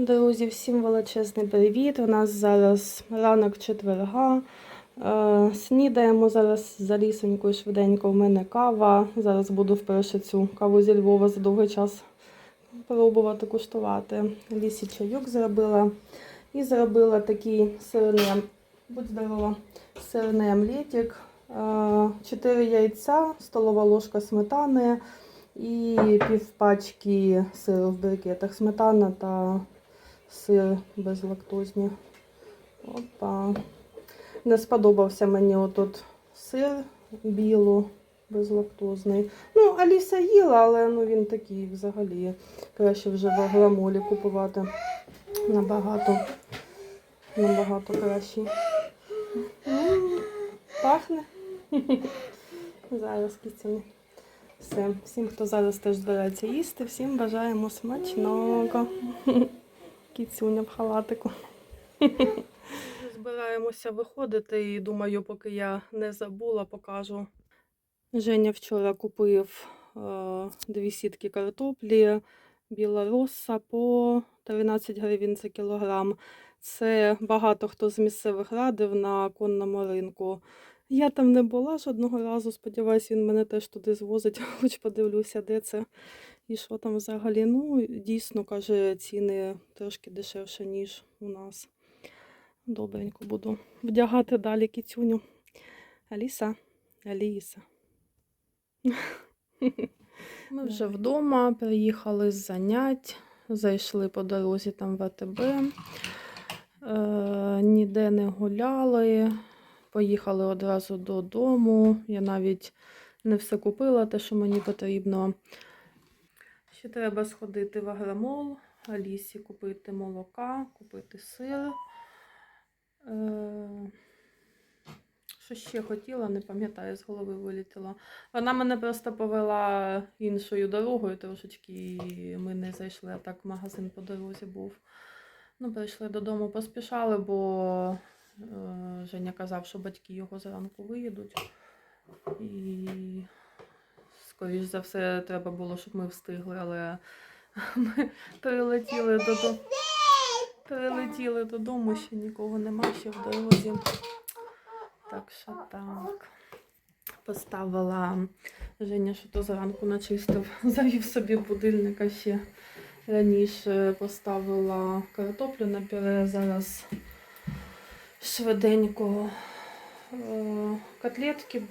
Друзі, всім величезний привіт. У нас зараз ранок четверга. Е, Снідаємо зараз за лісонькою швиденько. У мене кава. Зараз буду вперше цю каву зі Львова за довгий час пробувати куштувати. Лісі чайок зробила. І зробила такий сирний, будь здорова, сирний омлетик. Е, Чотири яйця, столова ложка сметани і пів пачки сиру в брикетах. Сметана та сир безлактозні. Опа. Не сподобався мені отут сир біло безлактозний. Ну, Аліса їла, але ну, він такий взагалі. Краще вже в агромолі купувати. Набагато, набагато кращий. Пахне. Зараз кицями. Все. Всім, хто зараз теж збирається їсти, всім бажаємо смачного. Кіцюня в халатику. Збираємося виходити і думаю, поки я не забула, покажу. Женя вчора купив е, дві сітки картоплі, біла роса по 13 гривень за кілограм. Це багато хто з місцевих радив на конному ринку. Я там не була жодного разу. Сподіваюсь, він мене теж туди звозить, хоч подивлюся, де це і що там взагалі. Ну, дійсно, каже, ціни трошки дешевше, ніж у нас. Добренько буду вдягати далі кіцюню. Аліса, Аліса. Ми вже вдома, приїхали з занять, зайшли по дорозі там в АТБ, е, ніде не гуляли, поїхали одразу додому. Я навіть не все купила, те, що мені потрібно. Ще треба сходити в агромол, Алісі купити молока, купити сир. Е, Що ще хотіла, не пам'ятаю, з голови вилітіла. Вона мене просто повела іншою дорогою трошечки, і ми не зайшли, а так магазин по дорозі був. Ну, прийшли додому, поспішали, бо е, Женя казав, що батьки його зранку виїдуть. І, скоріш за все, треба було, щоб ми встигли, але ми прилетіли додому. Прилетіли додому, ще нікого нема, ще в дорозі. Так що так. Поставила Женя, що то зранку начистив, завів собі будильника ще раніше поставила картоплю на пюре. Зараз швиденько е, котлетки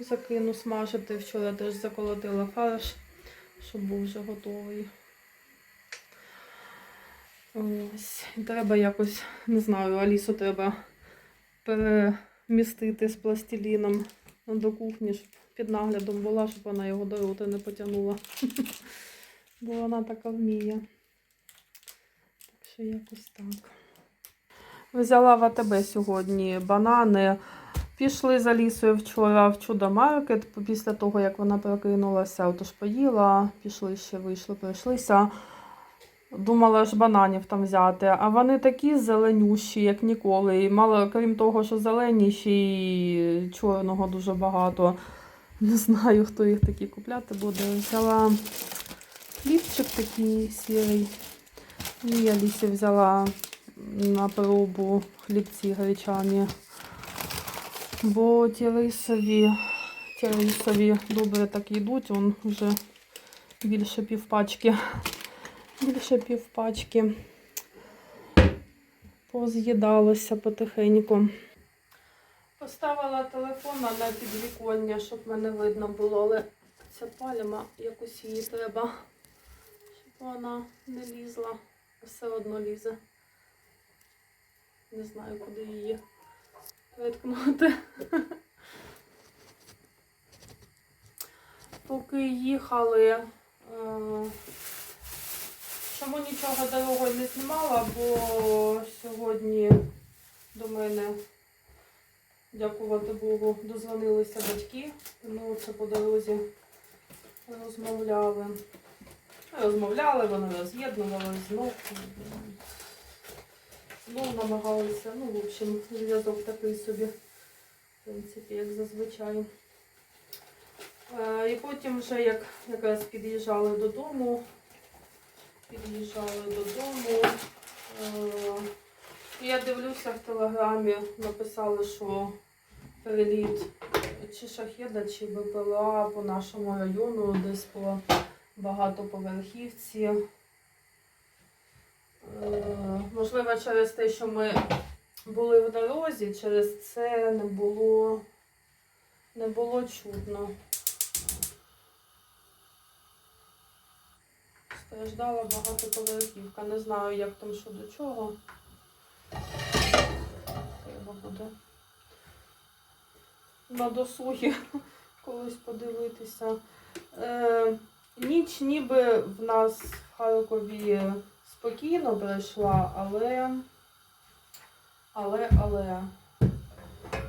закину смажити. Вчора теж заколотила фарш, щоб був вже готовий. Ось. Треба якось, не знаю, Алісу треба перемістити з пластиліном до кухні, щоб під наглядом була, щоб вона його до рота не потягнула. Бо вона така вміє. Так що якось так. Взяла в АТБ сьогодні банани. Пішли за лісою вчора в чудо-маркет після того, як вона прокинулася, отож поїла, пішли ще, вийшли, пройшлися. Думала ж бананів там взяти, а вони такі зеленющі, як ніколи. І мало, крім того, що зелені, ще й чорного дуже багато. Не знаю, хто їх такі купляти буде. Взяла хлібчик такий сірий. І я лісі взяла на пробу хлібці гречані. Бо ті рисові, ті рисові добре так йдуть, он вже більше півпачки. Більше півпачки поз'їдалося потихеньку. Поставила телефон на підвіконня, щоб мене видно було, але ця пальма якось її треба, щоб вона не лізла, все одно лізе. Не знаю, куди її приткнути. Поки їхали. е, Чому нічого дорогою не знімала, бо сьогодні до мене, дякувати Богу, дозвонилися батьки. Ну, це по дорозі розмовляли. Розмовляли, вони роз'єднували знов. Знов намагалися. Ну, в общем, зв'язок такий собі, в принципі, як зазвичай. Е, І потім вже як якраз під'їжджали додому, під'їжджали додому. Я дивлюся в телеграмі, написали, що переліт чи шахеда, чи БПЛА по нашому району, десь по багатоповерхівці. Е, Можливо, через те, що ми були в дорозі, через це не було, не було чутно. Страждала багатоповерхівка. Не знаю, як там що до чого. Треба буде на досугі колись подивитися. Е, ніч ніби в нас в Харкові спокійно пройшла, але, але, але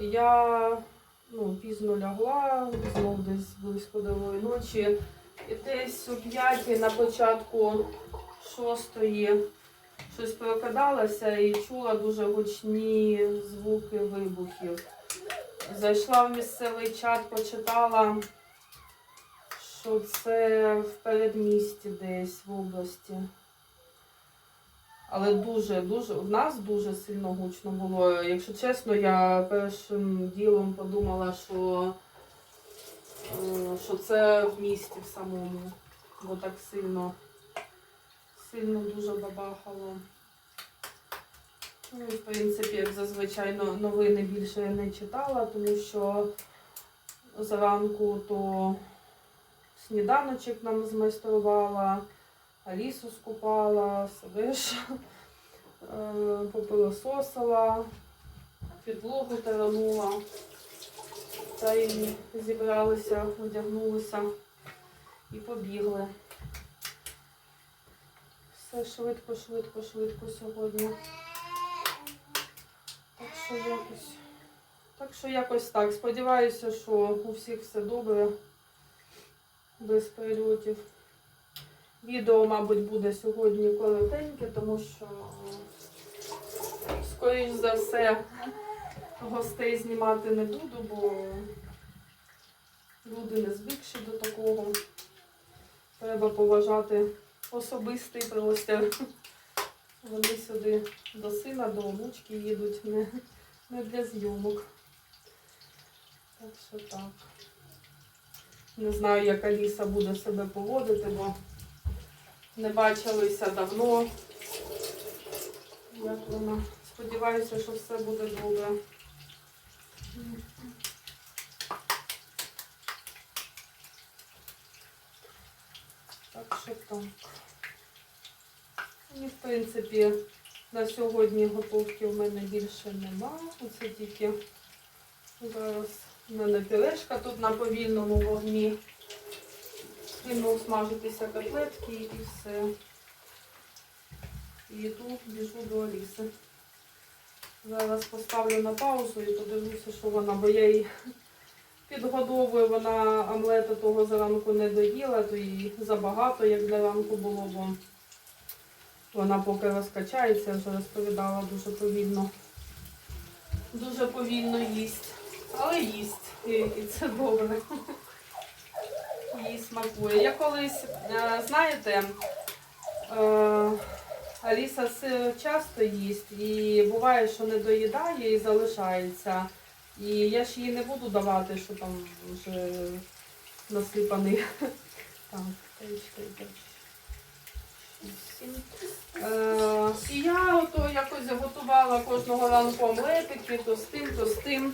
я ну, пізно лягла, знов десь близько другої ночі. І десь о п'ятій на початку шостої щось прокидалася і чула дуже гучні звуки вибухів. Зайшла в місцевий чат, почитала, що це в передмісті десь в області. Але дуже, дуже, в нас дуже сильно гучно було. Якщо чесно, я першим ділом подумала, що, е, що це в місті в самому, бо так сильно, сильно дуже бабахало. Ну, і, в принципі, як зазвичай новини більше я не читала, тому що зранку то сніданочок нам змайструвала, Алісу скупала, себе попилососила, підлогу таранула. Та й зібралися, одягнулися і побігли. Все швидко, швидко, швидко сьогодні. Так що якось. Так що якось так. Сподіваюся, що у всіх все добре. Без прильотів. Відео, мабуть, буде сьогодні коротеньке, тому що, скоріш за все, гостей знімати не буду, бо люди не звикші до такого. Треба поважати особистий простір. Вони сюди до сина, до онучки їдуть, не, не для зйомок. Так що так. Не знаю, як Аліса буде себе поводити, бо не бачилися давно. Як вона. Сподіваюся, що все буде добре. Так що так. І, в принципі, на сьогодні готовки в мене більше нема. Оце тільки зараз в мене пюрешка тут на повільному вогні. Кину смажитися котлетки і все. І йду, біжу до Аліси. Зараз поставлю на паузу і подивлюся, що вона, бо я її підгодовую, вона омлета того зранку не доїла, то їй забагато, як для ранку було, бо вона поки розкачається, вже розповідала дуже повільно. Дуже повільно їсть. Але їсть. І це добре. Їй смакує. Я колись, е, знаєте, е, Аліса часто їсть і буває, що не доїдає і залишається. І я ж їй не буду давати, що там вже таєчка йде. Е, і я ото якось готувала кожного ранку омлетики, то з тим, то з тим.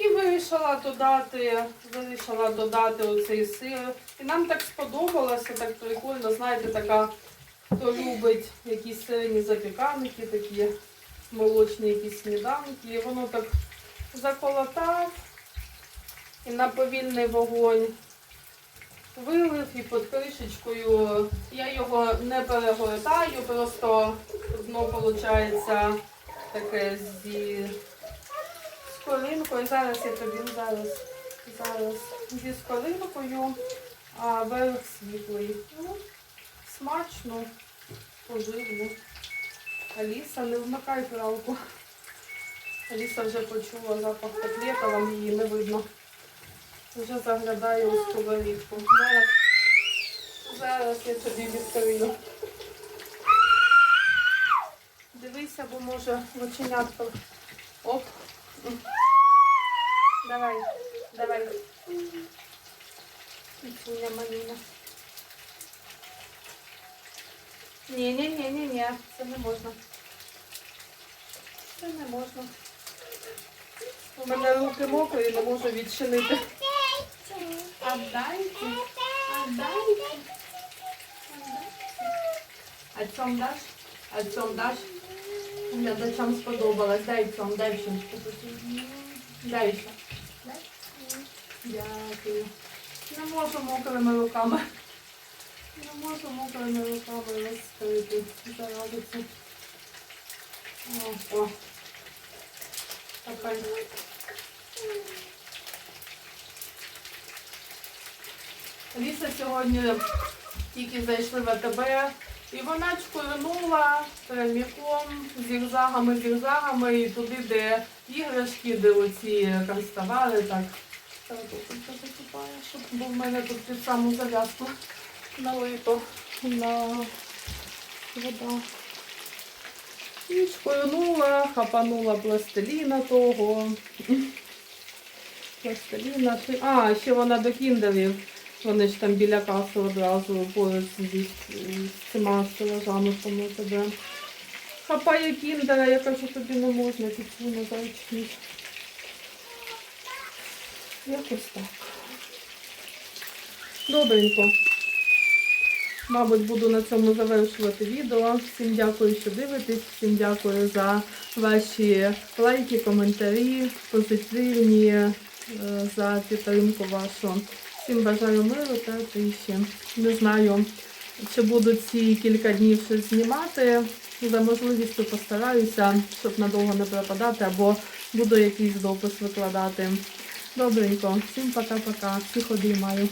І вирішила додати, вирішила додати оцей сир. І нам так сподобалося, так прикольно, знаєте, така, хто любить якісь сирні запіканки, такі молочні якісь сніданки. І воно так заколотав і на повільний вогонь вилив і під кришечкою. Я його не перегортаю, просто дно виходить таке зі скоринкою. Зараз я тобі зараз, зараз зі скоринкою, а верх світлий. Ну, смачно, поживно. Аліса, не вмикай правку. Аліса вже почула запах котлета, вам її не видно. Вже заглядає у сковорідку. Зараз, зараз я тобі відкрию. Дивися, бо може в. Оп. Давай, давай. Ні, ні, ні, це не можна. Це не можна. У мене руки мокрі, не можу відчинити. Отдайте. Отдайте. А цьом даш? А цьом даш? Глядачам сподобалось. Дай цьом, дай ще. Дай ще. Дякую. Не можу мокрими руками. Не можу мокрими руками розкрити. Зарадиться. О. Така. Ліса сьогодні тільки зайшли в АТБ, і вона чкурнула пряміком зігзагами, зігзагами і туди, де іграшки, де оці канцтовари, так. Тут закупає, щоб бо в мене тут під саму зав'язку налито на вода. І чкурнула, хапанула пластиліна того. Пластиліна. А, ще вона до кіндерів. Вони ж там біля каси одразу поруч з цими стелажами тому тебе. Хапає кіндера, я кажу, тобі не можна підсуну зайчик. Якось так. Добренько. Мабуть, буду на цьому завершувати відео. Всім дякую, що дивитесь. Всім дякую за ваші лайки, коментарі, позитивні, е, за підтримку вашу. Всім бажаю миру та тиші. Не знаю, чи буду ці кілька днів щось знімати. За можливістю постараюся, щоб надовго не пропадати, або буду якийсь допис викладати. Добренько, всім пока-пока. Всіх обіймаю.